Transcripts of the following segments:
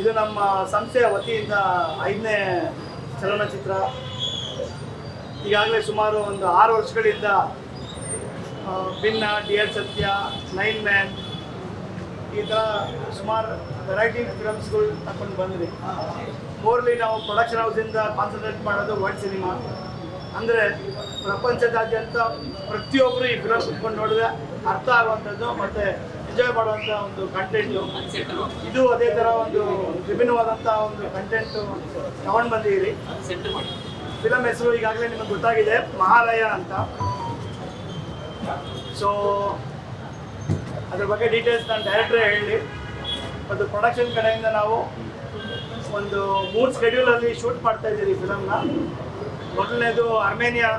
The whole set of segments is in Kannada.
ಇದು ನಮ್ಮ ಸಂಸ್ಥೆಯ ವತಿಯಿಂದ ಐದನೇ ಚಲನಚಿತ್ರ. ಈಗಾಗಲೇ ಸುಮಾರು ಒಂದು ಆರು ವರ್ಷಗಳಿಂದ Bhinna, D L Satya, nine man, ಈ ಥರ ಸುಮಾರು ವೆರೈಟಿ ಫಿಲಮ್ಸ್ಗಳು ತಗೊಂಡು ಬಂದಿದೆ. ಮೋರ್ಲಿ ನಾವು ಪ್ರೊಡಕ್ಷನ್ ಹೌಸಿಂದ ಕಾನ್ಸಂಟ್ರೇಟ್ ಮಾಡೋದು ವರ್ಲ್ಡ್ ಸಿನಿಮಾ ಅಂದರೆ ಪ್ರಪಂಚದಾದ್ಯಂತ ಪ್ರತಿಯೊಬ್ಬರು ಈ ಫಿಲಮ್ ಕುತ್ಕೊಂಡು ನೋಡಿದ್ರೆ ಅರ್ಥ ಆಗುವಂಥದ್ದು, ಮತ್ತು ಎಂಜಾಯ್ ಮಾಡುವಂಥ ಒಂದು ಕಂಟೆಂಟು ಇದು ಅದೇ ಥರ ಒಂದು ವಿಭಿನ್ನವಾದಂಥ ಒಂದು ಕಂಟೆಂಟು ತಗೊಂಡು ಬಂದಿದ್ದೀರಿ. ಫಿಲಮ್ ಹೆಸರು ಈಗಾಗಲೇ ನಿಮಗೆ ಗೊತ್ತಾಗಿದೆ, ಮಹಾಲಯ ಅಂತ. ಸೊ ಅದ್ರ ಬಗ್ಗೆ ಡೀಟೇಲ್ಸ್ ನಾನು ಡೈರೆಕ್ಟ್ರೇ ಹೇಳಿ. ಅದು ಪ್ರೊಡಕ್ಷನ್ ಕಡೆಯಿಂದ ನಾವು ಒಂದು ಮೂರು ಸ್ಕೆಡ್ಯೂಲಲ್ಲಿ ಶೂಟ್ ಮಾಡ್ತಾ ಇದ್ದೀರಿ ಫಿಲಮ್ನ ಮೊದಲನೇದು ಅರ್ಮೇನಿಯಾ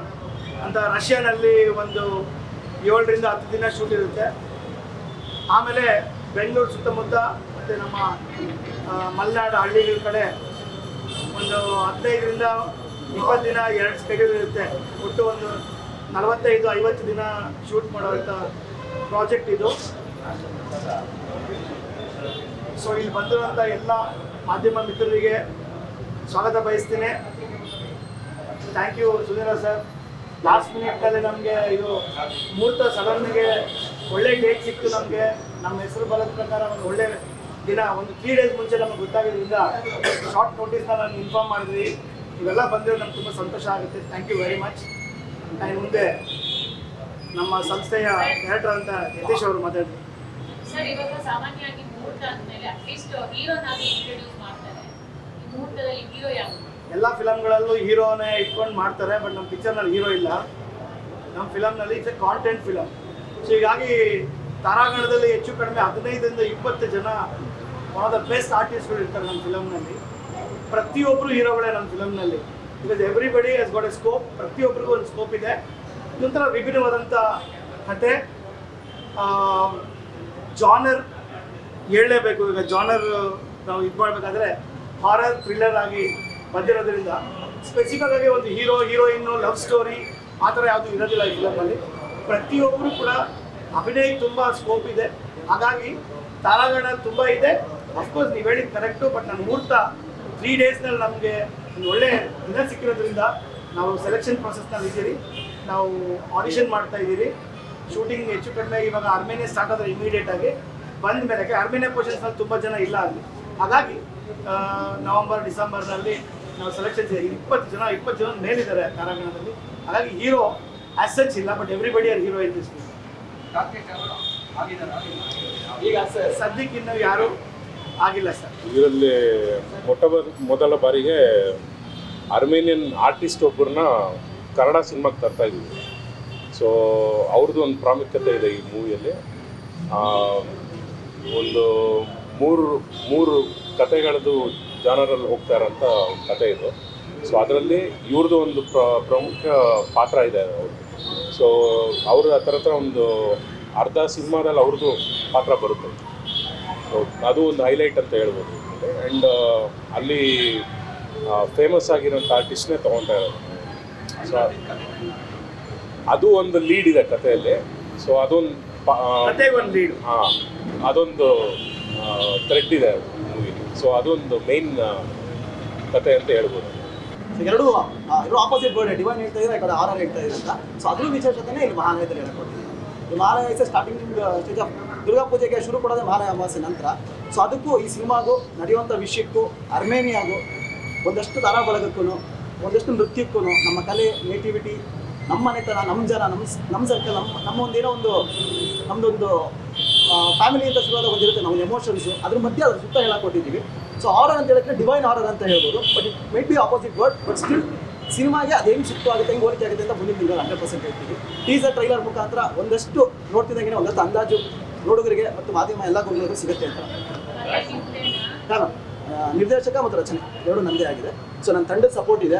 ಅಂತ ರಷ್ಯಾನಲ್ಲಿ ಒಂದು ಏಳರಿಂದ ಹತ್ತು ದಿನ ಶೂಟ್ ಇರುತ್ತೆ. ಆಮೇಲೆ ಬೆಂಗಳೂರು ಸುತ್ತಮುತ್ತ ಮತ್ತು ನಮ್ಮ ಮಲೆನಾಡ ಹಳ್ಳಿಗಳ ಕಡೆ ಒಂದು ಹದಿನೈದರಿಂದ ಇಪ್ಪತ್ತು ದಿನ ಎರಡು ಸ್ಕೆಡ್ಯೂಲ್ ಇರುತ್ತೆ. ಒಟ್ಟು ಒಂದು ನಲವತ್ತೈದು, ಐವತ್ತು ದಿನ ಶೂಟ್ ಮಾಡುವಂಥ ಪ್ರಾಜೆಕ್ಟ್ ಇದು. ಸೊ ಇಲ್ಲಿ ಬಂದಿರುವಂಥ ಎಲ್ಲ ಮಾಧ್ಯಮ ಮಿತ್ರರಿಗೆ ಸ್ವಾಗತ ಬಯಸ್ತೀನಿ. Thank you Sudheera sir. Last ಮಿನಿಟ್ನಲ್ಲಿ ನಮಗೆ ಇದು ಮೂರ್ತ ಸಡನ್ಗೆ ಒಳ್ಳೆ ಡೇಟ್ ಸಿಕ್ತು ನಮಗೆ. ನಮ್ಮ ಹೆಸರು ಬರೋದ ಪ್ರಕಾರ ಒಂದು ಒಳ್ಳೆ ದಿನ ಒಂದು ತ್ರೀ ಡೇಸ್ ಮುಂಚೆ ನಮ್ಗೆ ಗೊತ್ತಾಗಿದ್ದರಿಂದ ಶಾರ್ಟ್ ನೋಟಿಸ್ನ ನಾನು ಇನ್ಫಾರ್ಮ್ ಮಾಡಿದ್ವಿ. ಇವೆಲ್ಲ ಬಂದ್ರೆ ನಮ್ಗೆ ತುಂಬ ಸಂತೋಷ ಆಗುತ್ತೆ. ಥ್ಯಾಂಕ್ ಯು ವೆರಿ ಮಚ್ ನಾನು ಮುಂದೆ ನಮ್ಮ ಸಂಸ್ಥೆಯ ಡೈರೆಕ್ಟರ್ ಅಂತ ಯತೀಶ್ ಅವರು ಮಾತಾಡಿದ್ರು ಸರ್ ಇವಾಗ ಸಾಮಾನ್ಯವಾಗಿ ಮುಹೂರ್ತ ಅಂದ್ಮೇಲೆ ಅಟ್ಲೀಸ್ಟ್ ಹೀರೋನಾಗಿ ಇಂಟ್ರೊಡ್ಯೂಸ್ ಮಾಡ್ತಾರೆ. ಈ ಮುಹೂರ್ತದಲ್ಲಿ ಹೀರೋ ಯಾರು? ಎಲ್ಲ ಫಿಲಮ್ಗಳಲ್ಲೂ ಹೀರೋನೇ ಇಟ್ಕೊಂಡು ಮಾಡ್ತಾರೆ ಬಟ್ ನಮ್ಮ ಪಿಕ್ಚರ್ನಲ್ಲಿ ಹೀರೋ ಇಲ್ಲ. ನಮ್ಮ ಫಿಲಮ್ನಲ್ಲಿ it's a content film so ಹೀಗಾಗಿ ತಾರಾಗಣದಲ್ಲಿ ಹೆಚ್ಚು ಕಡಿಮೆ ಹದಿನೈದರಿಂದ ಇಪ್ಪತ್ತು ಜನ ಒನ್ ಆಫ್ ದ ಬೆಸ್ಟ್ ಆರ್ಟಿಸ್ಟ್ಗಳು ಇರ್ತಾರೆ ನಮ್ಮ ಫಿಲಮ್ನಲ್ಲಿ ಪ್ರತಿಯೊಬ್ಬರು ಹೀರೋಗಳೇ ನಮ್ಮ ಫಿಲಮ್ನಲ್ಲಿ because everybody has got a scope ಪ್ರತಿಯೊಬ್ಬರಿಗೂ ಒಂದು ಸ್ಕೋಪ್ ಇದೆ. ಇದೊಂಥರ ವಿಭಿನ್ನವಾದಂಥ ಕತೆ ಜಾನರ್ ಹೇಳಲೇಬೇಕು. ಈಗ ಜಾನರ್ ನಾವು ಇದು ಮಾಡಬೇಕಾದ್ರೆ ಹಾರರ್ ಥ್ರಿಲ್ಲರ್ ಆಗಿ ಬಂದಿರೋದ್ರಿಂದ ಸ್ಪೆಸಿಫಿಕ್ ಆಗಿ ಒಂದು ಹೀರೋ ಹೀರೋಯಿನ್ನು ಲವ್ ಸ್ಟೋರಿ ಆ ಥರ ಯಾವುದು ಇರೋದಿಲ್ಲ ಈ ಫಿಲಮಲ್ಲಿ ಪ್ರತಿಯೊಬ್ಬರು ಕೂಡ ಅಭಿನಯ ತುಂಬ ಸ್ಕೋಪ್ ಇದೆ. ಹಾಗಾಗಿ ತಾರಾಗಣ ತುಂಬ ಇದೆ. ಅಫ್ಕೋರ್ಸ್ ನೀವು ಹೇಳಿದ ಕರೆಕ್ಟು ಬಟ್ ನನ್ನ ಮುಹೂರ್ತ ತ್ರೀ ಡೇಸ್ನಲ್ಲಿ ನಮಗೆ ಒಂದು ಒಳ್ಳೆ ದಿನ ಸಿಕ್ಕಿರೋದ್ರಿಂದ ನಾವು ಸೆಲೆಕ್ಷನ್ ಪ್ರೊಸೆಸ್ನಲ್ಲಿ ಇದ್ದೀರಿ. ನಾವು ಆಡಿಷನ್ ಮಾಡ್ತಾ ಇದ್ದೀರಿ. ಶೂಟಿಂಗ್ ಹೆಚ್ಚು ಕಡಿಮೆ ಇವಾಗ ಅರ್ಮೇನಿಯ ಸ್ಟಾರ್ಟ್ ಆದರೆ ಇಮಿಡಿಯೇಟ್ ಆಗಿ ಬಂದ ಮೇಲೆ ಯಾಕೆ ಅರ್ಮೇನಿಯಾ ಪೋರ್ಷನ್ಸ್ನಲ್ಲಿ ತುಂಬ ಜನ ಇಲ್ಲ ಅಲ್ಲಿ. ಹಾಗಾಗಿ ನವೆಂಬರ್ ಡಿಸೆಂಬರ್ನಲ್ಲಿ ನಾವು ಸೆಲೆಕ್ಷನ್ ಇಪ್ಪತ್ತು ಜನ ಇಪ್ಪತ್ತು ಜನ ಮೇಲಿದ್ದಾರೆ ತಾರಾಗಣದಲ್ಲಿ. ಹಾಗಾಗಿ ಹೀರೋ ಆಸ್ ಸಚ್ ಇಲ್ಲ but everybody are hero in this ಈಗ ಸದ್ಯಕ್ಕೆ ಇನ್ನು ಯಾರು ಆಗಿಲ್ಲ ಸರ್ ಇದರಲ್ಲಿ ಮೊಟ್ಟ ಮೊದಲ ಬಾರಿಗೆ ಅರ್ಮೇನಿಯನ್ ಆರ್ಟಿಸ್ಟ್ ಒಬ್ಬರನ್ನ ಕನ್ನಡ ಸಿನಿಮಾಗೆ ತರ್ತಾ ಇದ್ದೀವಿ ಸೊ ಅವ್ರದ್ದು ಒಂದು ಪ್ರಾಮುಖ್ಯತೆ ಇದೆ ಈ ಮೂವಿಯಲ್ಲಿ ಒಂದು ಮೂರು ಮೂರು ಕತೆಗಳದ್ದು ಜಾನರಲ್ಲಿ ಹೋಗ್ತಾ ಇರೋಂಥ ಒಂದು ಕತೆ ಇದು. ಸೊ ಅದರಲ್ಲಿ ಇವ್ರದ್ದು ಒಂದು ಪ್ರ ಪ್ರಮುಖ ಪಾತ್ರ ಇದೆ ಅವ್ರದ್ದು. ಸೊ ಅವರು ಆ ಥರ ಹತ್ರ ಒಂದು ಅರ್ಧ ಸಿನಿಮಾದಲ್ಲಿ ಅವ್ರದ್ದು ಪಾತ್ರ ಬರುತ್ತೆ. ಸೊ ಅದು ಒಂದು ಹೈಲೈಟ್ ಅಂತ ಹೇಳ್ಬೋದು. ಆ್ಯಂಡ್ ಅಲ್ಲಿ ಫೇಮಸ್ ಆಗಿರೋಂಥ ಆರ್ಟಿಸ್ಟ್ನೇ ತೊಗೊತಾ ಇರೋದು. ಸೊ ಅದು ಒಂದು ಲೀಡ್ ಇದೆ ಕಥೆಯಲ್ಲಿ. ಸೊ ಅದೊಂದು ಲೀಡ್ ಒಂದು ಲೀಡು ಹಾಂ ಅದೊಂದು ಥ್ರೆಡ್ ಇದೆ ಮೂವಿ ಸೊ ಅದೊಂದು ಮೇನ್ ಕತೆ ಅಂತ ಹೇಳ್ಬೋದು. ಎರಡು ಎರಡು ಆಪೋಸಿಟ್ ವರ್ಡ್ ಡಿವೈನ್ ಹೇಳ್ತಾ ಇದ್ರೆ ಈ ಕಡೆ ಆರ್ ಆರ್ ಹೇಳ್ತಾ ಇದ್ರೆ ಅಂತ. ಸೊ ಅದ್ರ ವಿಶೇಷತೆನೇ ಇಲ್ಲಿ ಮಹಾಲಯದಲ್ಲಿ ಹೇಳ್ಕೊಡ್ತೀವಿ ಈ Mahalaya starting stage of Durga ಪೂಜೆಗೆ ಶುರು ಕೊಡೋದೇ ಮಹಾಲಯ ಅಮಾವಾಸ್ಯೆ ನಂತರ. ಸೊ ಅದಕ್ಕೂ ಈ ಸಿನಿಮಾಗೂ ನಡೆಯುವಂಥ ವಿಷಯಕ್ಕೂ, ಅರ್ಮೇನಿಯಾಗೂ ಒಂದಷ್ಟು ತಾರಾ ಬಳಗಕ್ಕೂ ಒಂದಷ್ಟು ನೃತ್ಯಕ್ಕೂ ನಮ್ಮ ಕಲೆ ನೇಟಿವಿಟಿ ನಮ್ಮ ಮನೆತನ, ನಮ್ಮ ಜನ, ನಮ್ಮ ನಮ್ಮ ಸರ್ಕಲ್ ನಮ್ಮ ನಮ್ಮ ಒಂದೇನೋ ಒಂದು ನಮ್ಮದೊಂದು ಫ್ಯಾಮಿಲಿ ಅಂತ ಶುರುವಾದ ಒಂದಿರುತ್ತೆ ನಮ್ಮ ಎಮೋಷನ್ಸು ಅದ್ರ ಮಧ್ಯೆ ಅದ್ರ ಸುತ್ತ ಹೇಳಕ್ಕೆ ಕೊಟ್ಟಿದ್ದೀವಿ. ಸೊ ಆರ್ಡರ್ ಅಂತ ಹೇಳಿದ್ರೆ ಡಿವೈನ್ ಆರ್ಡರ್ ಅಂತ ಹೇಳ್ಬೋದು. But it might be opposite word but still ಸಿನಿಮಾಗೆ ಅದೇನು ಶಿಫ್ಟ್ ಆಗುತ್ತೆ ಹೆಂಗೆ ಹೋಲಿಕೆ ಆಗುತ್ತೆ ಅಂತ ಮುಂದಿನ ತಿಂಗಳು ಹಂಡ್ರೆಡ್ ಪರ್ಸೆಂಟ್ ಹೇಳ್ತೀವಿ ಟೀಸರ್ ಟ್ರೈಲರ್ ಮುಖಾಂತರ ಒಂದಷ್ಟು ನೋಡ್ತಿದ್ದಂಗೆ ಒಂದಷ್ಟು ಅಂದಾಜು ನೋಡುಗರಿಗೆ ಮತ್ತು ಮಾಧ್ಯಮ ಎಲ್ಲ ಗುರುಗಳಿಗೂ ಸಿಗುತ್ತೆ ಅಂತ. ಕಾರಣ ನಿರ್ದೇಶಕ ಮತ್ತು ರಚನೆ ಎರಡು ನಂದೇ ಆಗಿದೆ. ಸೊ ನನ್ನ ತಂಡದ ಸಪೋರ್ಟ್ ಇದೆ.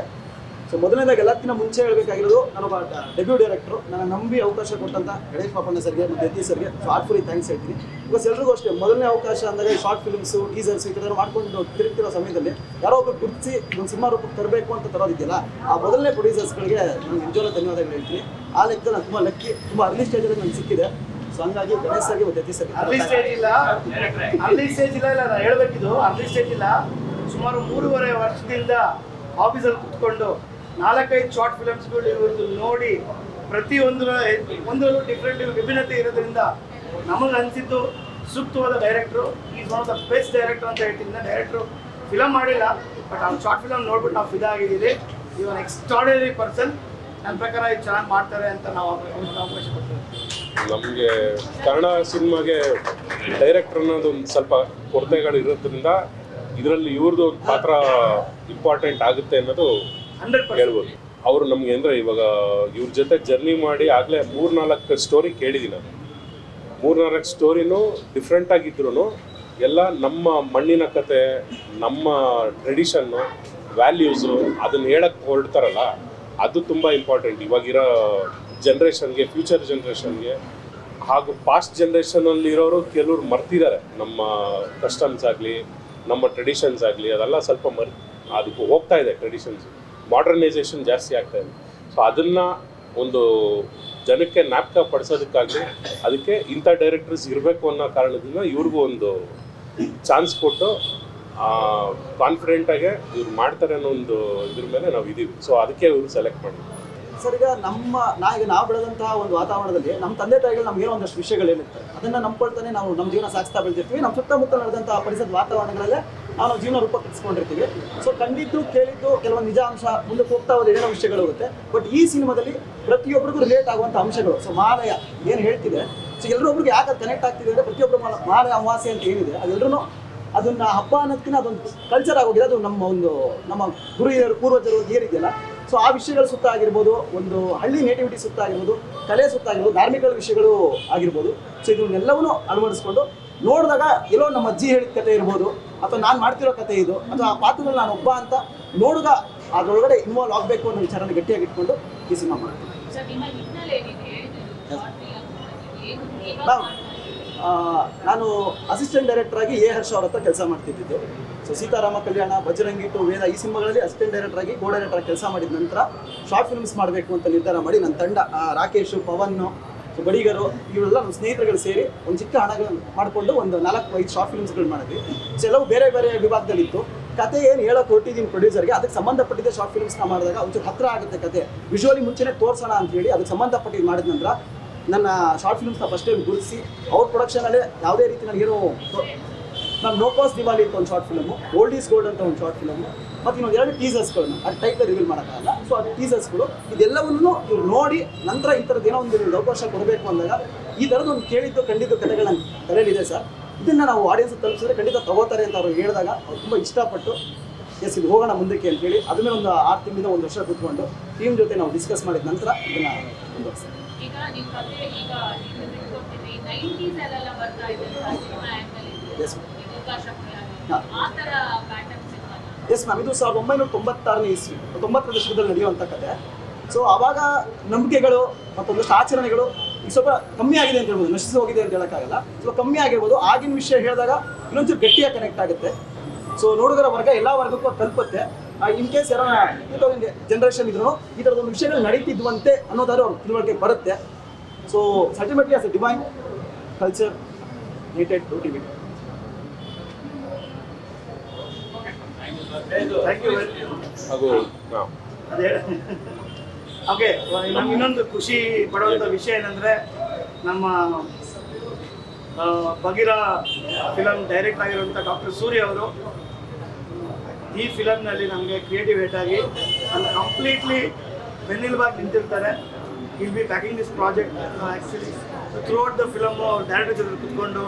ಸೊ ಮೊದಲನೇದಾಗಿ ಎಲ್ಲಕ್ಕಿಂತ ಮುಂಚೆ ಹೇಳಬೇಕಾಗಿರೋದು ನಾನೊಬ್ಬ ಡೆಬ್ಯೂ ಡೈರೆಕ್ಟ್ರು ನನ್ನ ನಂಬಿ ಅವಕಾಶ ಕೊಟ್ಟಂತ ಗಣೇಶ್ ಪಾಪಣ್ಣ ಸರ್ಗೆ ಮತ್ತು ಯತಿ ಸರ್ಗೆ. ಹಾರ್ಟ್ಫುಲಿ ಥ್ಯಾಂಕ್ಸ್ ಹೇಳ್ತೀನಿ. ಬಿಕಾಸ್ ಎಲ್ರಿಗೂ ಅಷ್ಟೇ ಮೊದಲನೇ ಅವಕಾಶ ಅಂದಾಗ ಈ ಶಾರ್ಟ್ ಫಿಲ್ಮ್ಸು ಟೀಸರ್ಸ್ ಈ ಥರ ಮಾಡ್ಕೊಂಡು ತಿರುಗ್ತಿರೋ ಸಮಯದಲ್ಲಿ ಯಾರೋ ಒಬ್ಬರು ಗುರುತಿಸಿ ಒಂದು ಸಿನಿಮಾ ರೂಪಕ್ಕೆ ತರಬೇಕು ಅಂತ ತರೋದಿದೆಯಲ್ಲ ಆ ಮೊದಲನೇ ಪ್ರೊಡ್ಯೂಸರ್ಸ್ಗಳಿಗೆ ನಾನು ನಿಜವಾದ ಧನ್ಯವಾದಗಳು ಹೇಳ್ತೀನಿ. ಆ ಲೆಕ್ಕದಲ್ಲಿ ನಾನು ತುಂಬ ಲಕ್ಕಿ ತುಂಬ ಅರ್ಲಿ ಸ್ಟೇಜಲ್ಲಿ ನನಗೆ ಸಿಕ್ಕಿದೆ. ಸೊ ಹಂಗಾಗಿ ಗಣೇಶ್ ಸರ್ಗೆ ಮತ್ತು ಸರ್ಗೆ ಅರ್ಲಿ ಸ್ಟೇಜ್ ಇಲ್ಲ. ಅರ್ಲಿ ಸ್ಟೇಜ್ ಇಲ್ಲ ಇಲ್ಲ ನಾನು ಹೇಳ್ಬೇಕಿದು. ಅರ್ಲಿ ಸ್ಟೇಜ್ ಇಲ್ಲ. ಸುಮಾರು ಮೂರುವರೆ ವರ್ಷದಿಂದ ಆಫೀಸಲ್ಲಿ ಕುತ್ಕೊಂಡು ನಾಲ್ಕೈದು ಶಾರ್ಟ್ ಫಿಲಮ್ಸ್ಗಳು ಇವ್ರದ್ದು ನೋಡಿ ಪ್ರತಿಯೊಂದರ ಒಂದರಲ್ಲೂ ಡಿಫ್ರೆಂಟ್ ವಿಭಿನ್ನತೆ ಇರೋದ್ರಿಂದ ನಮಗೆ ಅನಿಸಿದ್ದು ಸೂಕ್ತವಾದ director is one of the best director ಅಂತ ಹೇಳ್ತೀನಿ. ಡೈರೆಕ್ಟ್ರು ಫಿಲಮ್ ಮಾಡಿಲ್ಲ ಬಟ್ ಅವ್ನು ಶಾರ್ಟ್ ಫಿಲಮ್ ನೋಡ್ಬಿಟ್ಟು ನಾವು ಫಿದಾಗಿದ್ದೀವಿ ಇವನ್ ಎಕ್ಸ್ಟ್ರಾಡನರಿ ಪರ್ಸನ್ ನನ್ನ ಪ್ರಕಾರ ಇದು ಚೆನ್ನಾಗಿ ಮಾಡ್ತಾರೆ ಅಂತ ನಾವು ಅವಕಾಶ ಕೊಡ್ತೀವಿ. ನಮಗೆ ಕನ್ನಡ ಸಿನಿಮಾಗೆ ಡೈರೆಕ್ಟರ್ ಅನ್ನೋದು ಒಂದು ಸ್ವಲ್ಪ ಕೊರತೆಗಳು ಇರೋದ್ರಿಂದ ಇದರಲ್ಲಿ ಇವ್ರದ್ದು ಪಾತ್ರ ಇಂಪಾರ್ಟೆಂಟ್ ಆಗುತ್ತೆ ಅನ್ನೋದು ಹೇಳ್ಬೋದು. ಅವರು ನಮ್ಗೆ ಅಂದರೆ ಇವಾಗ ಇವ್ರ ಜೊತೆ ಜರ್ನಿ ಮಾಡಿ ಆಗಲೇ ಮೂರ್ನಾಲ್ಕು ಸ್ಟೋರಿ ಕೇಳಿದ್ದೀನಿ ನಾನು. ಮೂರ್ನಾಲ್ಕು ಸ್ಟೋರಿನೂ ಡಿಫ್ರೆಂಟ್ ಆಗಿದ್ರು ಎಲ್ಲ ನಮ್ಮ ಮಣ್ಣಿನ ಕತೆ, ನಮ್ಮ ಟ್ರೆಡಿಷನ್ನು ವ್ಯಾಲ್ಯೂಸು ಅದನ್ನ ಹೇಳಕ್ಕೆ ಹೊರಡ್ತಾರಲ್ಲ, ಅದು ತುಂಬ ಇಂಪಾರ್ಟೆಂಟ್ ಇವಾಗಿರೋ ಜನ್ರೇಷನ್ಗೆ ಫ್ಯೂಚರ್ ಜನ್ರೇಷನ್ಗೆ ಹಾಗೂ ಪಾಸ್ಟ್ ಜನ್ರೇಷನಲ್ಲಿ ಇರೋರು ಕೆಲವ್ರು ಮರ್ತಿದ್ದಾರೆ. ನಮ್ಮ ಕಸ್ಟಮ್ಸ್ ಆಗಲಿ, ನಮ್ಮ ಟ್ರೆಡಿಷನ್ಸ್ ಆಗಲಿ, ಅದೆಲ್ಲ ಸ್ವಲ್ಪ ಮರ್ ಅದಕ್ಕೆ ಹೋಗ್ತಾ ಇದೆ ಟ್ರೆಡಿಷನ್ಸ್ ಮಾಡರ್ನೈಸೇಷನ್ ಜಾಸ್ತಿ ಆಗ್ತಾ ಇದೆ. ಸೊ ಅದನ್ನು ಒಂದು ಜನಕ್ಕೆ ಜ್ಞಾಪಕ ಪಡಿಸೋದಕ್ಕಾಗಲಿ, ಅದಕ್ಕೆ ಇಂಥ ಡೈರೆಕ್ಟರ್ಸ್ ಇರಬೇಕು ಅನ್ನೋ ಕಾರಣದಿಂದ ಇವ್ರಿಗೂ ಒಂದು ಚಾನ್ಸ್ ಕೊಟ್ಟು ಕಾನ್ಫಿಡೆಂಟಾಗೆ ಇವ್ರು ಮಾಡ್ತಾರೆ ಅನ್ನೋ ಒಂದು ಇದ್ರ ಮೇಲೆ ನಾವು ಇದ್ದೀವಿ ಸೊ ಅದಕ್ಕೆ ಇವರು ಸೆಲೆಕ್ಟ್ ಮಾಡಿದ್ವಿ ಸರ್, ಈಗ ನಮ್ಮ, ನಾ, ಈಗ ನಾವು ಬೆಳೆದಂತಹ ಒಂದು ವಾತಾವರಣದಲ್ಲಿ ನಮ್ಮ ತಂದೆ ತಾಯಿಗಳು ನಮ್ಗೆ ಒಂದಷ್ಟು ವಿಷಯಗಳು ಏನಿರ್ತವೆ ಅದನ್ನ ನಂಬ್ಕೊಳ್ತಾನೆ ನಾವು ನಮ್ಮ ಜೀವನ ಸಾಗಿಸ್ತಾ ಬೆಳೆದಿರ್ತೀವಿ. ನಮ್ಮ ಸುತ್ತಮುತ್ತ ನಡೆದಂತಹ ಪರಿಸರದ ವಾತಾವರಣಗಳಲ್ಲೇ ನಾವು ಜೀವನ ರೂಪ ಕಟ್ಟಿಸ್ಕೊಂಡಿರ್ತೀವಿ ಸೊ ಕಂಡಿದ್ದು, ಕೇಳಿದ್ದು ಕೆಲವೊಂದು ನಿಜಾಂಶ ಮುಂದೆ ಹೋಗ್ತಾ ಹೋದ ಏನೋ ವಿಷಯಗಳು ಹೋಗುತ್ತೆ. ಬಟ್ ಈ ಸಿನಿಮಾದಲ್ಲಿ ಪ್ರತಿಯೊಬ್ಬರಿಗೂ ರಿಲೇಟ್ ಆಗುವಂಥ ಅಂಶಗಳು. ಸೊ ಮಾಲಯ ಏನು ಹೇಳ್ತಿದೆ? ಸೊ ಎಲ್ಲರೊಬ್ರಿಗೆ ಯಾಕೆ ಕನೆಕ್ಟ್ ಆಗ್ತಿದೆ ಅಂದರೆ ಪ್ರತಿಯೊಬ್ಬರು ಮಾಲ ಮಾಲಯ ಅಮಾವಾಸ್ಯೆ ಅಂತ ಏನಿದೆ ಅದೆಲ್ಲರೂ ಅದನ್ನ ಹಬ್ಬ ಅನ್ನೋದಕ್ಕಿಂತ ಅದೊಂದು ಕಲ್ಚರ್ ಆಗೋಗಿದೆ. ಅದು ನಮ್ಮ ಒಂದು ನಮ್ಮ ಗುರು ಪೂರ್ವಜರು ಏನಿದೆಯಲ್ಲ. ಸೊ ಆ ವಿಷಯಗಳ ಸುತ್ತ ಆಗಿರ್ಬೋದು, ಒಂದು ಹಳ್ಳಿ ನೇಟಿವಿಟಿ ಸುತ್ತ ಆಗಿರ್ಬೋದು, ಕಲೆ ಸುತ್ತ ಆಗಿರ್ಬೋದು ಧಾರ್ಮಿಕ ವಿಷಯಗಳು ಆಗಿರ್ಬೋದು. ಸೊ ಇದನ್ನೆಲ್ಲವನ್ನು ಅಳವಡಿಸ್ಕೊಂಡು ನೋಡಿದಾಗ ಎಲ್ಲೋ ನಮ್ಮ ಅಜ್ಜಿ ಹೇಳಿದ ಕತೆ ಇರ್ಬೋದು ಅಥವಾ ನಾನು ಮಾಡ್ತಿರೋ ಕತೆ ಇದು ಅಥವಾ ಆ ಪಾತ್ರದಲ್ಲಿ ನಾನು ಒಬ್ಬ ಅಂತ ನೋಡುಗ ಅದರೊಳಗಡೆ ಇನ್ವಾಲ್ವ್ ಆಗಬೇಕು ಅನ್ನೋ ವಿಚಾರನ ಗಟ್ಟಿಯಾಗಿ ಇಟ್ಕೊಂಡು ಈ ಸಿನಿಮಾ ಮಾಡ್ತೀನಿ. ನಾನು ಅಸಿಸ್ಟೆಂಟ್ ಡೈರೆಕ್ಟರ್ ಆಗಿ ಎ ಹರ್ಷ ಅವ್ರ ಹತ್ರ ಕೆಲಸ ಮಾಡ್ತಿದ್ದಿದ್ದು. ಸೊ ಸೀತಾರಾಮ ಕಲ್ಯಾಣ ಬಜರಂಗಿ ಟು ವೇದ ಈ ಸಿನಿಮಾಗಳಲ್ಲಿ ಅಸಿಸ್ಟೆಂಟ್ ಡೈರೆಕ್ಟರ್ ಆಗಿ ಕೋ ಡೈರೆಕ್ಟರ್ ಕೆಲಸ ಮಾಡಿದ ನಂತರ ಶಾರ್ಟ್ ಫಿಲ್ಮ್ಸ್ ಮಾಡಬೇಕು ಅಂತ ನಿರ್ಧಾರ ಮಾಡಿ ನನ್ನ ತಂಡ ರಾಕೇಶ್ ಪವನ್ ಬಡಿಗರು, ಇವರೆಲ್ಲ ನಮ್ಮ ಸ್ನೇಹಿತರುಗಳು ಸೇರಿ ಒಂದು ಚಿಕ್ಕ ಹಣಗಳನ್ನು ಮಾಡಿಕೊಂಡು ಒಂದು ನಾಲ್ಕು, ಐದು ಶಾರ್ಟ್ ಫಿಲ್ಮ್ಸ್ಗಳು ಮಾಡಿದ್ವಿ. ಕೆಲವು ಬೇರೆ ಬೇರೆ ವಿಭಾಗದಲ್ಲಿತ್ತು. ಕತೆ ಏನು ಹೇಳೋಕೆ ಹೊರಟಿದ್ದೀನಿ ಪ್ರೊಡ್ಯೂಸರ್ಗೆ ಅದಕ್ಕೆ ಸಂಬಂಧಪಟ್ಟಿದ್ದ ಶಾರ್ಟ್ ಫಿಲ್ಮ್ಸ್ನ ಮಾಡಿದಾಗ ಒಂಚೂರು ಹತ್ರ ಆಗುತ್ತೆ ಕತೆ. ವಿಜುವಲಿ ಮುಂಚೆನೇ ತೋರಿಸೋಣ ಅಂತ ಹೇಳಿ ಅದಕ್ಕೆ ಸಂಬಂಧಪಟ್ಟಿದ್ದು ಮಾಡಿದ ನಂತರ ನನ್ನ ಶಾರ್ಟ್ ಫಿಲ್ಮ್ಸ್ನ ಫಸ್ಟ್ ಟೈಮ್ ಗುರುತಿಸಿ, ಅವ್ರ ಪ್ರೊಡಕ್ಷನಲ್ಲೇ ಯಾವುದೇ ರೀತಿ ನನಗೇನು ನಾನು ನೋ ಕಾಸ್ ದಿವಾಲಿ ಅಂತ ಒಂದು short film old is gold ಅಂತ ಒಂದು ಶಾರ್ಟ್ ಫಿಲಮು ಮತ್ತು ಇನ್ನೊಂದು ಎರಡು ಟೀಸರ್ಸ್ಗಳನ್ನ ಅದು ಟೈಪ್ ರಿವೀಲ್ ಮಾಡೋಕ್ಕಾಗಲ್ಲ. ಸೊ ಅದು ಟೀಸರ್ಸ್ಗಳು ಇದೆಲ್ಲವನ್ನೂ ಇವ್ರು ನೋಡಿ ನಂತರ ಈ ಥರದ್ದು ಏನೋ ಒಂದು ಅವಕಾಶ ಕೊಡಬೇಕು ಅಂದಾಗ ಈ ಥರದ್ದು ಒಂದು ಕೇಳಿದ್ದು ಖಂಡಿತ ಕಥೆಗಳ ತಲೆಯಲ್ಲಿದೆ ಸರ್. ಇದನ್ನು ನಾವು ಆಡಿಯನ್ಸ್ ತಲುಪಿಸಿದ್ರೆ ಖಂಡಿತ ತಗೋತಾರೆ ಅಂತ ಅವ್ರು ಹೇಳಿದಾಗ ಅವ್ರು ತುಂಬ ಇಷ್ಟಪಟ್ಟು ಎಸ್ ಇದು ಹೋಗೋಣ ಮುಂದಕ್ಕೆ ಅಂತೇಳಿ ಅದ್ರ ಒಂದು ಆರು ತಿಂಗಳಿಂದ ಒಂದು ವರ್ಷ ಕೂತ್ಕೊಂಡು ಟೀಮ್ ಜೊತೆ ನಾವು ಡಿಸ್ಕಸ್ ಮಾಡಿದ ನಂತರ ಇದನ್ನು ಮುಂದುವರಿಸ್ತೀವಿ ಈಗ ಎಸ್ ಮ್ಯಾಮ್ ಇದು ಸಾವಿರದ ಒಂಬೈನೂರ ತೊಂಬತ್ತಾರನೇ ಇಸ್ವಿ. ತೊಂಬತ್ತರ ದಶಕದಲ್ಲಿ ನಡೆಯುವಂಥ ಕತೆ. ಸೊ ಆವಾಗ ನಂಬಿಕೆಗಳು ಮತ್ತೊಂದಷ್ಟು ಆಚರಣೆಗಳು ಈಗ ಸ್ವಲ್ಪ ಕಮ್ಮಿ ಆಗಿದೆ ಅಂತ ಹೇಳ್ಬೋದು. ನಶಿಸಿ ಹೋಗಿದೆ ಅಂತ ಹೇಳೋಕ್ಕಾಗಲ್ಲ. ಸ್ವಲ್ಪ ಕಮ್ಮಿ ಆಗಿರ್ಬೋದು. ಆಗಿನ ವಿಷಯ ಹೇಳಿದಾಗ ಇನ್ನೊಂಚೂರು ಗಟ್ಟಿಯಾಗಿ ಕನೆಕ್ಟ್ ಆಗುತ್ತೆ. ಸೊ ನೋಡುಗರ ವರ್ಗ, ಎಲ್ಲ ವರ್ಗಕ್ಕೂ ತಲುಪುತ್ತೆ. ಇನ್ ಕೇಸ್ ಯಾರೋ ತೌಸಂಡ್ ಜನ್ರೇಷನ್ ಇದ್ರು, ಈ ಥರದೊಂದು ವಿಷಯಗಳು ನಡೀತಿದ್ವಂತೆ ಅನ್ನೋದಾದ್ರೂ ಅವ್ರ ತಿಳುವಳಿಕೆ ಬರುತ್ತೆ. So ultimately as a divine culture related to TV thank you ಹಾಗೂ ಓಕೆ ನಮ್ಗೆ ಇನ್ನೊಂದು ಖುಷಿ ಪಡುವಂಥ ವಿಷಯ ಏನಂದರೆ ನಮ್ಮ ಬಗಿರ ಫಿಲಮ್ ಡೈರೆಕ್ಟ್ ಆಗಿರುವಂಥ ಡಾಕ್ಟರ್ ಸೂರ್ಯ ಅವರು ಈ ಫಿಲಮ್ನಲ್ಲಿ ನಮಗೆ ಕ್ರಿಯೇಟಿವ್ ಹೆಡ್ ಆಗಿ ಕಂಪ್ಲೀಟ್ಲಿ ಬೆನ್ನಿಲ್ಬಾಗಿ ನಿಂತಿರ್ತಾರೆ. Will be backing this project actually throughout the film ಅವ್ರು ಡೈರೆಕ್ಟರ್ ಜೊತೆ ಕುತ್ಕೊಂಡು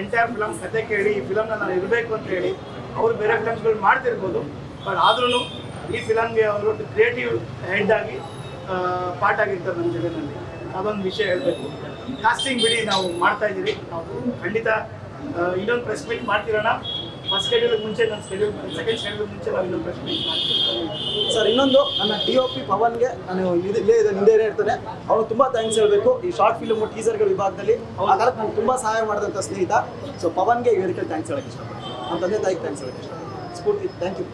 ಎಂಟೈರ್ ಫಿಲಮ್ ಕತೆ ಕೇಳಿ, ಈ ಫಿಲಮ್ನ ನಾನು ಇರಬೇಕು ಅಂತ ಹೇಳಿ ಅವರು ಬೇರೆ ಫಿಲಮ್ಸ್ಗಳು ಮಾಡ್ತಿರ್ಬೋದು. ಬಟ್ ಆದ್ರೂ ಈ ಫಿಲಮ್ಗೆ ಅವರು ಕ್ರಿಯೇಟಿವ್ ಹೆಡ್ ಆಗಿ ಪಾರ್ಟ್ ಆಗಿರ್ತಾರೆ ನಮ್ಮ ಜಗತ್ತಿನಲ್ಲಿ ಅದೊಂದು ವಿಷಯ ಹೇಳಬೇಕು. ಕಾಸ್ಟಿಂಗ್ ಬಿಡಿ, ನಾವು ಮಾಡ್ತಾ ಇದ್ದೀವಿ. ನಾವು ಖಂಡಿತ ಇನ್ನೊಂದು ಪ್ರೆಸ್ ಮೀಟ್ ಮಾಡ್ತಿರೋಣ. ಫಸ್ಟ್ ಶೆಡ್ಯೂಲ್ ಮುಂಚೆ ನನ್ನ ಶೆಡ್ಯೂಲ್ ಸೆಕೆಂಡ್ ಶೆಡ್ಯೂಲ್ ಮುಂಚೆ ನಾವು ಇನ್ನೊಂದು ಪ್ರಶ್ನೆ ಸರ್, ಇನ್ನೊಂದು, ನನ್ನ ಡಿ ಒ ಪಿ ಪವನ್ಗೆ ನಾನು ಇದು ಇಲ್ಲೇ ಇದೆ ಹಿಂದೆ ಇರ್ತಾನೆ ಅವನು ತುಂಬ ಥ್ಯಾಂಕ್ಸ್ ಹೇಳಬೇಕು. ಈ ಶಾರ್ಟ್ ಫಿಲ್ಮ್ ಟೀಸರ್ಗಳ ವಿಭಾಗದಲ್ಲಿ, ಆ ನಂಗೆ ತುಂಬ ಸಹಾಯ ಮಾಡಿದಂಥ ಸ್ನೇಹಿತ. ಸೊ ಪವನ್ಗೆ ಈ ಥ್ಯಾಂಕ್ಸ್ ಹೇಳಕ್ಕೆ ಇಷ್ಟಪಡ್ತೀನಿ. ನಮ್ಮ ತಂದೆ ತಾಯಿಗೆ ಥ್ಯಾಂಕ್ಸ್ ಹೇಳಕ್ಕೆ ಇಷ್ಟಪಡ್ತೀನಿ. ಸ್ಫೂರ್ತಿ ಥ್ಯಾಂಕ್ ಯು